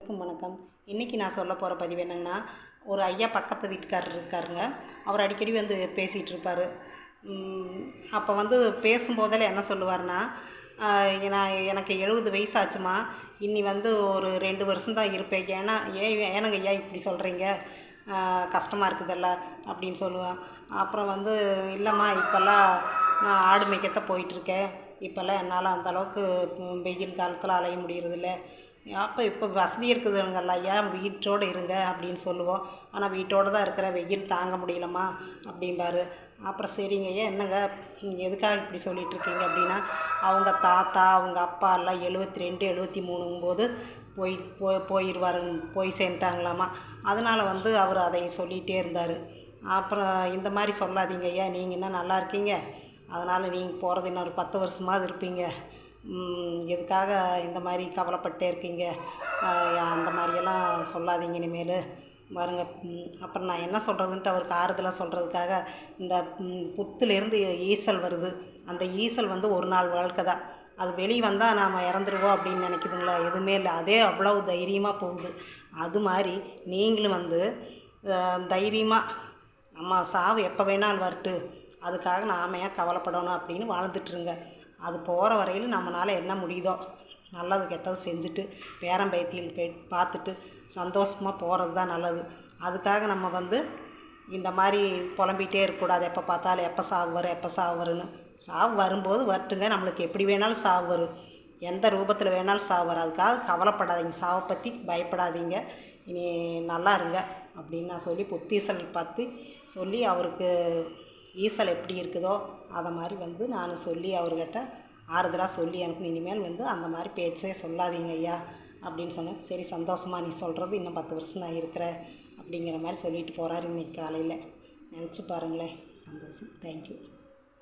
வணக்கம் வணக்கம். இன்றைக்கி நான் சொல்ல போகிற பதிவு என்னங்கன்னா ஒரு ஐயா பக்கத்து வீட்டுக்காரர் இருக்காருங்க. அவர் அடிக்கடி வந்து பேசிகிட்டு இருப்பார். அப்போ வந்து பேசும்போதெல்லாம் என்ன சொல்லுவார்னா நான் எனக்கு எழுபது வயசு ஆச்சுமா இன்னி வந்து ஒரு ரெண்டு வருஷம் தான் இருப்பேன். ஏன்னா ஏன் ஏனங்க ஐயா இப்படி சொல்கிறீங்க கஷ்டமாக இருக்குதுல்ல அப்படின்னு சொல்லுவேன். அப்புறம் வந்து இல்லைம்மா இப்போல்லாம் நான் ஆடு மேய்க்கத்தான் போயிட்டுருக்கேன் இப்போல்லாம் என்னால் அந்த அளவுக்கு வெயில் காலத்தில் அலைய முடியறதில்ல. அப்போ இப்போ வசதி இருக்குதுங்கல்ல ஐயா வீட்டோடு இருங்க அப்படின்னு சொல்லுவோம். ஆனால் வீட்டோடு தான் இருக்கிற வெயில் தாங்க முடியலம்மா அப்படிம்பாரு. அப்புறம் சரிங்க ஐயா என்னங்க எதுக்காக இப்படி சொல்லிகிட்டு இருக்கீங்க அப்படின்னா அவங்க தாத்தா அவங்க அப்பா எல்லாம் எழுபத்தி ரெண்டு எழுபத்தி மூணுங்கும்போது போய் போ போயிடுவாரு போய் சேர்ந்துட்டாங்களாமா. அதனால் வந்து அவர் அதை சொல்லிகிட்டே இருந்தார். அப்புறம் இந்த மாதிரி சொல்லாதீங்க ஐயா நீங்கள் என்ன நல்லா இருக்கீங்க. அதனால் நீங்கள் போகிறது இன்னொரு பத்து வருஷமாவது இருப்பீங்க. எதுக்காக இந்த மாதிரி கவலைப்பட்டே இருக்கீங்க? அந்த மாதிரியெல்லாம் சொல்லாதீங்க இனிமேல். பாருங்க அப்புறம் நான் என்ன சொல்கிறதுன்ட்டு அவருக்கு ஆறுதலாக சொல்கிறதுக்காக இந்த புத்துலேருந்து ஈசல் வருது. அந்த ஈசல் வந்து ஒரு நாள் வாழ்க்கை தான். அது வெளியே வந்தால் நாம் இறந்துருவோம் அப்படின்னு நினைக்கிதுங்களா? எதுவுமே இல்லை. அதே அவ்வளோ தைரியமாக போகுது. அது மாதிரி நீங்களும் வந்து தைரியமாக நம்ம சாவு எப்போ வேணாலும் வரட்டு. அதுக்காக நாம ஏன் கவலைப்படணும் அப்படின்னு வாழ்ந்துட்டுருங்க. அது போகிற வரையிலும் நம்மளால் என்ன முடியுதோ நல்லது கெட்டது செஞ்சுட்டு பேரம் பைத்தியம் பார்த்துட்டு சந்தோஷமாக போகிறது தான் நல்லது. அதுக்காக நம்ம வந்து இந்த மாதிரி புலம்பிகிட்டே இருக்கக்கூடாது. எப்போ பார்த்தாலும் எப்போ சாவு வரும் எப்போ சாவு வரும்னு. சாவு வரும்போது வரட்டுங்க. நம்மளுக்கு எப்படி வேணாலும் சாவு வரும். எந்த ரூபத்தில் வேணாலும் சாவு வரும் அதுக்காக கவலைப்படாதீங்க. சாவை பற்றி பயப்படாதீங்க. இனி நல்லா இருங்க அப்படின்னு நான் சொல்லி புத்தீசல் பார்த்து சொல்லி அவருக்கு ஈசல் எப்படி இருக்குதோ அதை மாதிரி வந்து நான் சொல்லி அவர்கிட்ட ஆறுதலாக சொல்லி அனுப்பணும் இனிமேல் வந்து அந்த மாதிரி பேச்சே சொல்லாதீங்க ஐயா அப்படின்னு சொன்னேன். சரி சந்தோஷமாக நீ சொல்கிறது இன்னும் பத்து வருஷம் நான் இருக்கிறேன் அப்படிங்கிற மாதிரி சொல்லிட்டு போகிறாரு இன்றைக்கி காலையில். நினச்சி பாருங்களேன். சந்தோஷம். தேங்க்யூ